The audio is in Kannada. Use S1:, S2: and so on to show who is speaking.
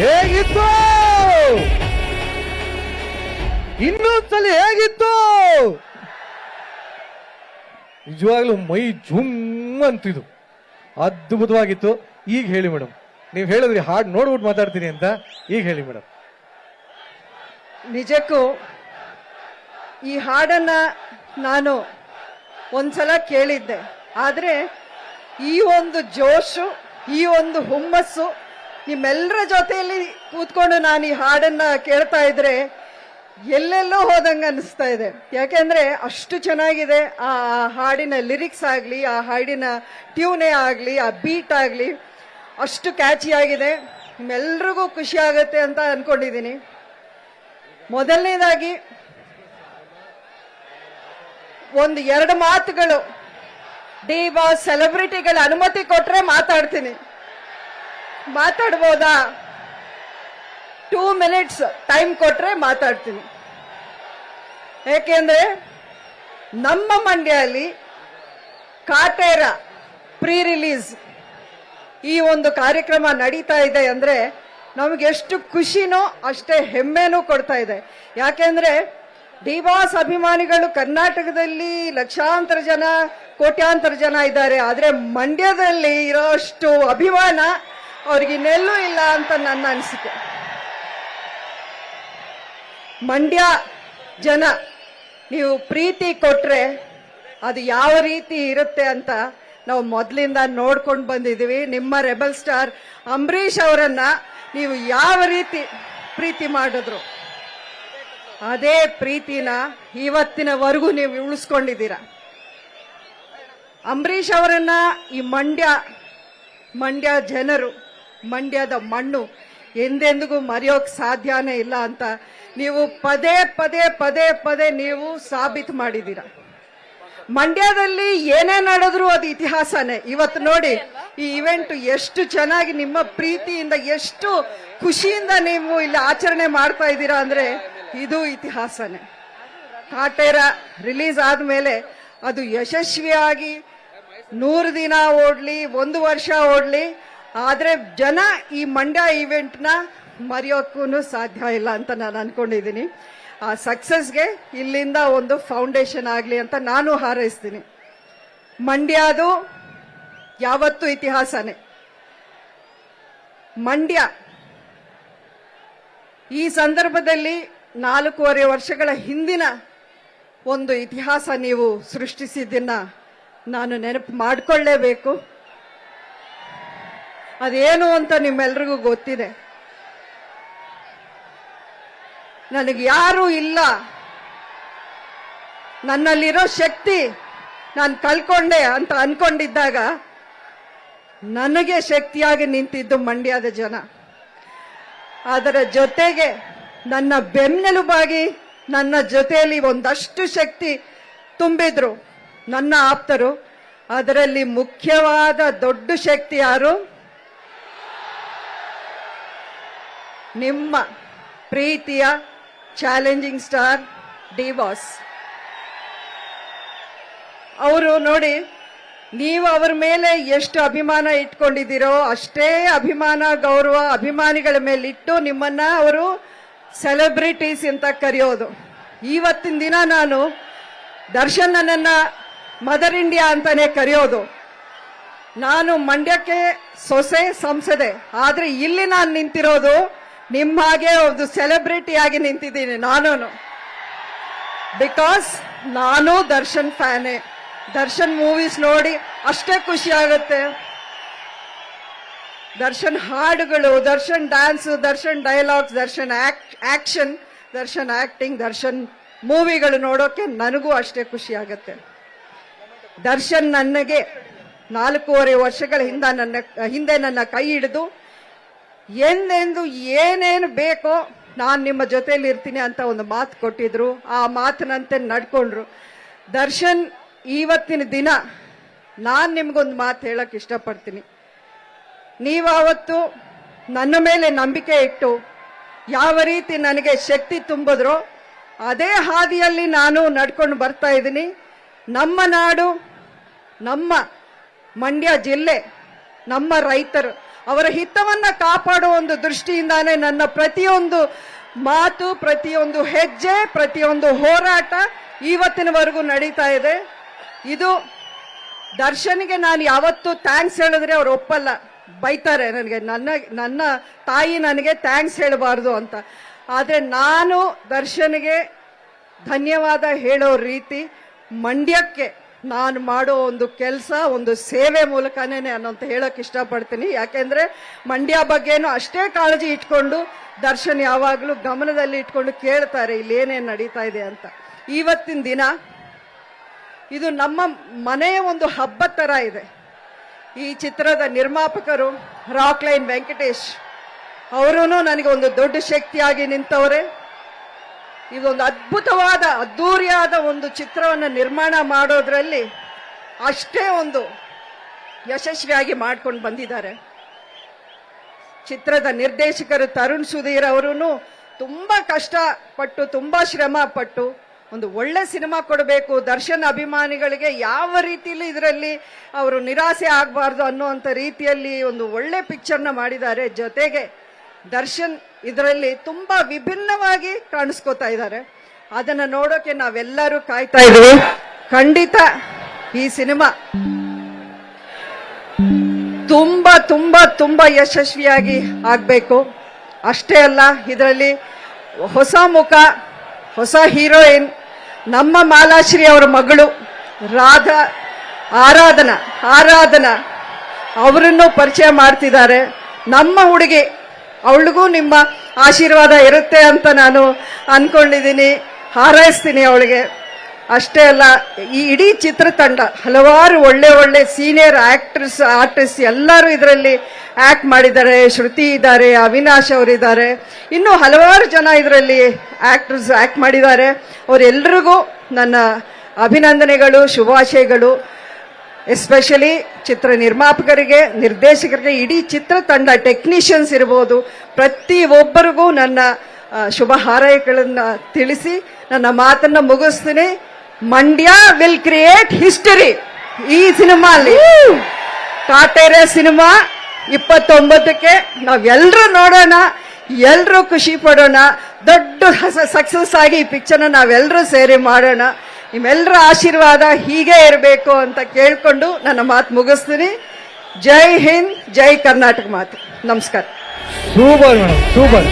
S1: ಹೇಗಿತ್ತು? ಇನ್ನೊಂದ್ಸಲ ಹೇಗಿತ್ತು? ನಿಜವಾಗ್ಲೂ ಮೈ ಜುಮ್ ಅಂತಿದ್ದು ಅದ್ಭುತವಾಗಿತ್ತು. ಈಗ ಹೇಳಿ ಮೇಡಮ್ ನೀವು ಹೇಳಿದ್ರಿ ಹಾಡು ನೋಡ್ಬಿಟ್ಟು ಮಾತಾಡ್ತೀನಿ ಅಂತ ಈಗ ಹೇಳಿ ಮೇಡಮ್
S2: ನಿಜಕ್ಕೂ ಈ ಹಾಡನ್ನ ನಾನು ಒಂದ್ಸಲ ಕೇಳಿದ್ದೆ. ಆದರೆ ಈ ಒಂದು ಜೋಶು, ಈ ಒಂದು ಹುಮ್ಮಸ್ಸು ನಿಮ್ಮೆಲ್ಲರ ಜೊತೆಯಲ್ಲಿ ಕೂತ್ಕೊಂಡು ನಾನು ಈ ಹಾಡನ್ನ ಕೇಳ್ತಾ ಇದ್ರೆ ಎಲ್ಲೆಲ್ಲೋ ಹೋದಂಗೆ ಅನಿಸ್ತಾ ಇದೆ. ಯಾಕೆಂದರೆ ಅಷ್ಟು ಚೆನ್ನಾಗಿದೆ ಆ ಹಾಡಿನ ಲಿರಿಕ್ಸ್ ಆಗಲಿ, ಆ ಹಾಡಿನ ಟ್ಯೂನೇ ಆಗಲಿ, ಆ ಬೀಟ್ ಆಗಲಿ ಅಷ್ಟು ಕ್ಯಾಚಿ ಆಗಿದೆ. ನಿಮ್ಮೆಲ್ರಿಗೂ ಖುಷಿ ಆಗುತ್ತೆ ಅಂತ ಅಂದ್ಕೊಂಡಿದ್ದೀನಿ ಮೊದಲನೇದಾಗಿ ಒಂದು ಎರಡು ಮಾತುಗಳು ಡಿ ಬಾ ಸೆಲೆಬ್ರಿಟಿಗಳ ಅನುಮತಿ ಕೊಟ್ಟರೆ ಮಾತಾಡ್ತೀನಿ. ಮಾತಾಡ್ಬೋದಾ? ಟೂ ಮಿನಿಟ್ಸ್ ಟೈಮ್ ಕೊಟ್ರೆ ಮಾತಾಡ್ತೀನಿ. ಏಕೆಂದ್ರೆ ನಮ್ಮ ಮಂಡ್ಯಲ್ಲಿ ಕಾಟೇರ ಪ್ರೀ ರಿಲೀಸ್ ಈ ಒಂದು ಕಾರ್ಯಕ್ರಮ ನಡೀತಾ ಇದೆ ಅಂದ್ರೆ ನಮಗೆ ಎಷ್ಟು ಖುಷಿನೋ ಅಷ್ಟೇ ಹೆಮ್ಮೆನೂ ಕೊಡ್ತಾ ಇದೆ. ಯಾಕೆಂದ್ರೆ ಡಿವಾಸ್ ಅಭಿಮಾನಿಗಳು ಕರ್ನಾಟಕದಲ್ಲಿ ಲಕ್ಷಾಂತರ ಜನ, ಕೋಟ್ಯಾಂತರ ಜನ ಇದ್ದಾರೆ. ಆದರೆ ಮಂಡ್ಯದಲ್ಲಿ ಇರೋಷ್ಟು ಅಭಿಮಾನ ಅವ್ರಿಗೆ ಇನ್ನೆಲ್ಲೂ ಇಲ್ಲ ಅಂತ ನನ್ನ ಅನಿಸಿಕೆ. ಮಂಡ್ಯ ಜನ, ನೀವು ಪ್ರೀತಿ ಕೊಟ್ರೆ ಅದು ಯಾವ ರೀತಿ ಇರುತ್ತೆ ಅಂತ ನಾವು ಮೊದಲಿಂದ ನೋಡ್ಕೊಂಡು ಬಂದಿದ್ದೀವಿ. ನಿಮ್ಮ ರೆಬಲ್ ಸ್ಟಾರ್ ಅಂಬರೀಷ್ ಅವರನ್ನ ನೀವು ಯಾವ ರೀತಿ ಪ್ರೀತಿ ಮಾಡಿದ್ರು? ಅದೇ ಪ್ರೀತಿನ ಇವತ್ತಿನವರೆಗೂ ನೀವು ಉಳಿಸ್ಕೊಂಡಿದ್ದೀರ? ಅಂಬರೀಷ್ ಅವರನ್ನ ಈ ಮಂಡ್ಯ ಮಂಡ್ಯ ಜನರು ಮಂಡ್ಯದ ಮಣ್ಣು. ಎಂದೆಂದಿಗೂ ಮರೆಯೋಕೆ ಸಾಧ್ಯನೇ ಇಲ್ಲ ಅಂತ ನೀವು ಪದೇ ಪದೇ ಪದೇ ಪದೇ ನೀವು ಸಾಬೀತು ಮಾಡಿದ್ದೀರ ಮಂಡ್ಯದಲ್ಲಿ ಏನೇ ನಡೆದ್ರು ಅದು ಇತಿಹಾಸನೇ. ಇವತ್ತು ನೋಡಿ, ಈ ಇವೆಂಟ್ ಎಷ್ಟು ಚೆನ್ನಾಗಿ ನಿಮ್ಮ ಪ್ರೀತಿಯಿಂದ, ಎಷ್ಟು ಖುಷಿಯಿಂದ ನೀವು ಇಲ್ಲಿ ಆಚರಣೆ ಮಾಡ್ತಾ ಇದ್ದೀರಾ ಅಂದ್ರೆ ಇದು ಇತಿಹಾಸನೇ. ಕಾಟೇರ ರಿಲೀಸ್ ಆದಮೇಲೆ ಅದು ಯಶಸ್ವಿಯಾಗಿ ನೂರು ದಿನ ಓಡ್ಲಿ, ಒಂದು ವರ್ಷ ಓಡ್ಲಿ ಆದ್ರೆ ಜನ ಈ ಮಂಡ್ಯ ಈವೆಂಟ್ನ ಮರೆಯೋಕ್ಕೂ ಸಾಧ್ಯ ಇಲ್ಲ ಅಂತ ನಾನು ಅನ್ಕೊಂಡಿದ್ದೀನಿ. ಆ ಸಕ್ಸಸ್ಗೆ ಇಲ್ಲಿಂದ ಒಂದು ಫೌಂಡೇಶನ್ ಆಗಲಿ ಅಂತ ನಾನು ಹಾರೈಸ್ತೀನಿ. ಮಂಡ್ಯದು ಯಾವತ್ತೂ ಇತಿಹಾಸನೇ. ಮಂಡ್ಯ ಈ ಸಂದರ್ಭದಲ್ಲಿ ನಾಲ್ಕೂವರೆ ವರ್ಷಗಳ ಹಿಂದಿನ ಒಂದು ಇತಿಹಾಸ ನೀವು ಸೃಷ್ಟಿಸಿದ್ದನ್ನು ನಾನು ನೆನಪು ಮಾಡಿಕೊಳ್ಳೇಬೇಕು. ಅದೇನು ಅಂತ ನಿಮ್ಮೆಲ್ರಿಗೂ ಗೊತ್ತಿದೆ. ನನಗೆ ಯಾರೂ ಇಲ್ಲ. ನನ್ನಲ್ಲಿರೋ ಶಕ್ತಿ ನಾನು ಕಳ್ಕೊಂಡೆ ಅಂತ ಅನ್ಕೊಂಡಿದ್ದಾಗ ನನಗೆ ಶಕ್ತಿಯಾಗಿ ನಿಂತಿದ್ದು ಮಂಡ್ಯದ ಜನ. ಅದರ ಜೊತೆಗೆ ನನ್ನ ಬೆನ್ನೆಲುಬಾಗಿ ನನ್ನ ಜೊತೆಯಲ್ಲಿ ಒಂದಷ್ಟು ಶಕ್ತಿ ತುಂಬಿದ್ರು. ನನ್ನ ಆಪ್ತರು, ಅದರಲ್ಲಿ ಮುಖ್ಯವಾದ ದೊಡ್ಡ ಶಕ್ತಿ ಯಾರು? ನಿಮ್ಮ ಪ್ರೀತಿಯ ಚಾಲೆಂಜಿಂಗ್ ಸ್ಟಾರ್ ಡಿವಾಸ್ ಅವರು ನೋಡಿ, ನೀವು ಅವರ ಮೇಲೆ ಎಷ್ಟು ಅಭಿಮಾನ ಇಟ್ಕೊಂಡಿದ್ದೀರೋ ಅಷ್ಟೇ ಅಭಿಮಾನ, ಗೌರವ, ಅಭಿಮಾನಿಗಳ ಮೇಲೆ ಇಟ್ಟು ನಿಮ್ಮನ್ನ ಅವರು ಸೆಲೆಬ್ರಿಟೀಸ್ ಅಂತ ಕರೆಯೋದು. ಇವತ್ತಿನ ದಿನ ನಾನು ದರ್ಶನ್ ನನ್ನನ್ನ ಮದರ್ ಇಂಡಿಯಾ ಅಂತಾನೆ ಕರೆಯೋದು. ನಾನು ಮಂಡ್ಯಕ್ಕೆ ಸೊಸೆ, ಸಂಸದೆ. ಆದರೆ ಇಲ್ಲಿ ನಾನು ನಿಂತಿರೋದು ನಿಮ್ಮ ಹಾಗೆ ಒಂದು ಸೆಲೆಬ್ರಿಟಿ ಆಗಿ ನಿಂತಿದ್ದೀನಿ ನಾನು ಬಿಕಾಸ್ ನಾನು ದರ್ಶನ್ ಫ್ಯಾನೇ. ದರ್ಶನ್ ಮೂವೀಸ್ ನೋಡಿ ಅಷ್ಟೇ ಖುಷಿ ಆಗುತ್ತೆ. ದರ್ಶನ್ ಹಾಡುಗಳು, Darshan dance Darshan dialogues Darshan action Darshan acting Darshan ಮೂವಿಗಳು ನೋಡೋಕೆ ನನಗೂ ಅಷ್ಟೇ ಖುಷಿ ಆಗುತ್ತೆ. ದರ್ಶನ್ ನನಗೆ ನಾಲ್ಕೂವರೆ ವರ್ಷಗಳ ಹಿಂದೆ ನನ್ನ ಹಿಂದೆ ನನ್ನ ಕೈ ಹಿಡಿದು ಎಂದೆಂದು ಏನೇನು ಬೇಕೋ ನಾನು ನಿಮ್ಮ ಜೊತೆಯಲ್ಲಿ ಇರ್ತೀನಿ ಅಂತ ಒಂದು ಮಾತು ಕೊಟ್ಟಿದ್ರು. ಆ ಮಾತಿನಂತೆ ನಡ್ಕೊಂಡ್ರು. ದರ್ಶನ್, ಇವತ್ತಿನ ದಿನ ನಾನು ನಿಮ್ಗೊಂದು ಮಾತು ಹೇಳಕ್ ಇಷ್ಟಪಡ್ತೀನಿ. ನೀವು ಅವತ್ತು ನನ್ನ ಮೇಲೆ ನಂಬಿಕೆ ಇಟ್ಟು ಯಾವ ರೀತಿ ನನಗೆ ಶಕ್ತಿ ತುಂಬಿದ್ರೋ ಅದೇ ಹಾದಿಯಲ್ಲಿ ನಾನು ನಡ್ಕೊಂಡು ಬರ್ತಾ ಇದ್ದೀನಿ. ನಮ್ಮ ನಾಡು, ನಮ್ಮ ಮಂಡ್ಯ ಜಿಲ್ಲೆ, ನಮ್ಮ ರೈತರು ಅವರ ಹಿತವನ್ನ ಕಾಪಾಡುವ ಒಂದು ದೃಷ್ಟಿಯಿಂದಾನೇ ನನ್ನ ಪ್ರತಿಯೊಂದು ಮಾತು, ಪ್ರತಿಯೊಂದು ಹೆಜ್ಜೆ, ಪ್ರತಿಯೊಂದು ಹೋರಾಟ ಇವತ್ತಿನವರೆಗೂ ನಡೀತಾ ಇದೆ. ಇದು ದರ್ಶನ್ಗೆ ನಾನು ಯಾವತ್ತೂ ಥ್ಯಾಂಕ್ಸ್ ಹೇಳಿದ್ರೆ ಅವ್ರು ಒಪ್ಪಲ್ಲ. ಬೈತಾರೆ ನನಗೆ, ನನ್ನ ನನ್ನ ತಾಯಿ ನನಗೆ ಥ್ಯಾಂಕ್ಸ್ ಹೇಳಬಾರ್ದು ಅಂತ. ಆದರೆ ನಾನು ದರ್ಶನ್ಗೆ ಧನ್ಯವಾದ ಹೇಳೋ ರೀತಿ ಮಂಡ್ಯಕ್ಕೆ ನಾನು ಮಾಡೋ ಒಂದು ಕೆಲಸ, ಒಂದು ಸೇವೆ ಮೂಲಕನೇ ನಾನು ಅಂತ ಹೇಳೋಕೆ ಇಷ್ಟಪಡ್ತೀನಿ. ಯಾಕೆಂದರೆ ಮಂಡ್ಯ ಬಗ್ಗೆನೂ ಅಷ್ಟೇ ಕಾಳಜಿ ಇಟ್ಕೊಂಡು ದರ್ಶನ್ ಯಾವಾಗಲೂ ಗಮನದಲ್ಲಿ ಇಟ್ಕೊಂಡು ಕೇಳ್ತಾರೆ ಇಲ್ಲಿ ಏನೇನು ನಡೀತಾ ಇದೆ ಅಂತ. ಇವತ್ತಿನ ದಿನ ಇದು ನಮ್ಮ ಮನೆಯ ಒಂದು ಹಬ್ಬ ಥರ ಇದೆ. ಈ ಚಿತ್ರದ ನಿರ್ಮಾಪಕರು ರಾಕ್ ಲೈನ್ ವೆಂಕಟೇಶ್ ಅವರೂ ನನಗೆ ಒಂದು ದೊಡ್ಡ ಶಕ್ತಿಯಾಗಿ ನಿಂತವರೇ. ಇದೊಂದು ಅದ್ಭುತವಾದ ಅದ್ಧೂರಿಯಾದ ಒಂದು ಚಿತ್ರವನ್ನು ನಿರ್ಮಾಣ ಮಾಡೋದ್ರಲ್ಲಿ ಅಷ್ಟೇ ಒಂದು ಯಶಸ್ವಿಯಾಗಿ ಮಾಡ್ಕೊಂಡು ಬಂದಿದ್ದಾರೆ. ಚಿತ್ರದ ನಿರ್ದೇಶಕರು ತರುಣ್ ಸುಧೀರ್ ಅವರು ತುಂಬ ಕಷ್ಟಪಟ್ಟು, ತುಂಬ ಶ್ರಮ ಪಟ್ಟು ಒಂದು ಒಳ್ಳೆ ಸಿನಿಮಾ ಕೊಡಬೇಕು, ದರ್ಶನ್ ಅಭಿಮಾನಿಗಳಿಗೆ ಯಾವ ರೀತಿಯಲ್ಲಿ ಇದರಲ್ಲಿ ಅವರು ನಿರಾಸೆ ಆಗಬಾರ್ದು ಅನ್ನುವಂಥ ರೀತಿಯಲ್ಲಿ ಒಂದು ಒಳ್ಳೆ ಪಿಕ್ಚರ್ನ ಮಾಡಿದ್ದಾರೆ. ಜೊತೆಗೆ ದರ್ಶನ್ ಇದರಲ್ಲಿ ತುಂಬಾ ವಿಭಿನ್ನವಾಗಿ ಕಾಣಿಸ್ಕೋತಾ ಇದ್ದಾರೆ. ಅದನ್ನ ನೋಡೋಕೆ ನಾವೆಲ್ಲರೂ ಕಾಯ್ತಾ ಇದ್ದೀವಿ. ಖಂಡಿತ ಈ ಸಿನಿಮಾ ತುಂಬಾ ತುಂಬಾ ತುಂಬಾ ಯಶಸ್ವಿಯಾಗಿ ಆಗ್ಬೇಕು. ಅಷ್ಟೇ ಅಲ್ಲ ಇದರಲ್ಲಿ ಹೊಸ ಮುಖ ಹೊಸ ಹೀರೋಯಿನ್ ನಮ್ಮ ಮಾಲಾಶ್ರೀ ಅವರ ಮಗಳು ರಾಧಾ ಆರಾಧನಾ ಆರಾಧನಾ ಅವರನ್ನು ಪರಿಚಯ ಮಾಡ್ತಿದ್ದಾರೆ. ನಮ್ಮ ಹುಡುಗಿ ಅವಳಿಗೂ ನಿಮ್ಮ ಆಶೀರ್ವಾದ ಇರುತ್ತೆ ಅಂತ ನಾನು ಅಂದ್ಕೊಂಡಿದ್ದೀನಿ ಹಾರೈಸ್ತೀನಿ ಅವಳಿಗೆ. ಅಷ್ಟೇ ಅಲ್ಲ, ಈ ಇಡೀ ಚಿತ್ರತಂಡ, ಹಲವಾರು ಒಳ್ಳೆ ಒಳ್ಳೆ ಸೀನಿಯರ್ ಆ್ಯಕ್ಟ್ರಸ್ ಆರ್ಟಿಸ್ಟ್ ಎಲ್ಲರೂ ಇದರಲ್ಲಿ ಆ್ಯಕ್ಟ್ ಮಾಡಿದ್ದಾರೆ. ಶ್ರುತಿ ಇದ್ದಾರೆ, ಅವಿನಾಶ್ ಅವರಿದ್ದಾರೆ. ಇನ್ನೂ ಹಲವಾರು ಜನ ಇದರಲ್ಲಿ ಆ್ಯಕ್ಟ್ರಸ್ ಆ್ಯಕ್ಟ್ ಮಾಡಿದ್ದಾರೆ. ಅವರೆಲ್ಲರಿಗೂ ನನ್ನ ಅಭಿನಂದನೆಗಳು, ಶುಭಾಶಯಗಳು. ಎಸ್ಪೆಷಲಿ ಚಿತ್ರ ನಿರ್ಮಾಪಕರಿಗೆ, ನಿರ್ದೇಶಕರಿಗೆ, ಇಡೀ ಚಿತ್ರತಂಡ ಟೆಕ್ನಿಷಿಯನ್ಸ್ ಇರ್ಬೋದು. ಪ್ರತಿ ಒಬ್ಬರಿಗೂ ನನ್ನ ಶುಭ ಹಾರೈಕೆಗಳನ್ನು ತಿಳಿಸಿ, ನನ್ನ ಮಾತನ್ನು ಮುಗಿಸ್ತೀನಿ. ಮಂಡ್ಯ ವಿಲ್ ಕ್ರಿಯೇಟ್ ಹಿಸ್ಟರಿ ಈ ಸಿನಿಮಾ ಅಲ್ಲಿ ಕಾಟೇರೆ ಸಿನಿಮಾ ಇಪ್ಪತ್ತೊಂಬತ್ತಕ್ಕೆ ನಾವೆಲ್ಲರೂ ನೋಡೋಣ ಎಲ್ಲರೂ ಖುಷಿ ಪಡೋಣ, ದೊಡ್ಡ ಸಕ್ಸಸ್ ಆಗಿ ಈ ಪಿಕ್ಚರ್ನ ನಾವೆಲ್ಲರೂ ಸೇರಿ ಮಾಡೋಣ. ನಿಮ್ಮೆಲ್ಲರ ಆಶೀರ್ವಾದ ಹೀಗೆ ಇರಬೇಕು ಅಂತ ಕೇಳಿಕೊಂಡು ನನ್ನ ಮಾತು ಮುಗಿಸ್ತೀನಿ. ಜೈ ಹಿಂದ್ ಜೈ ಕರ್ನಾಟಕ ಮಾತು. ನಮಸ್ಕಾರ.
S1: Super super.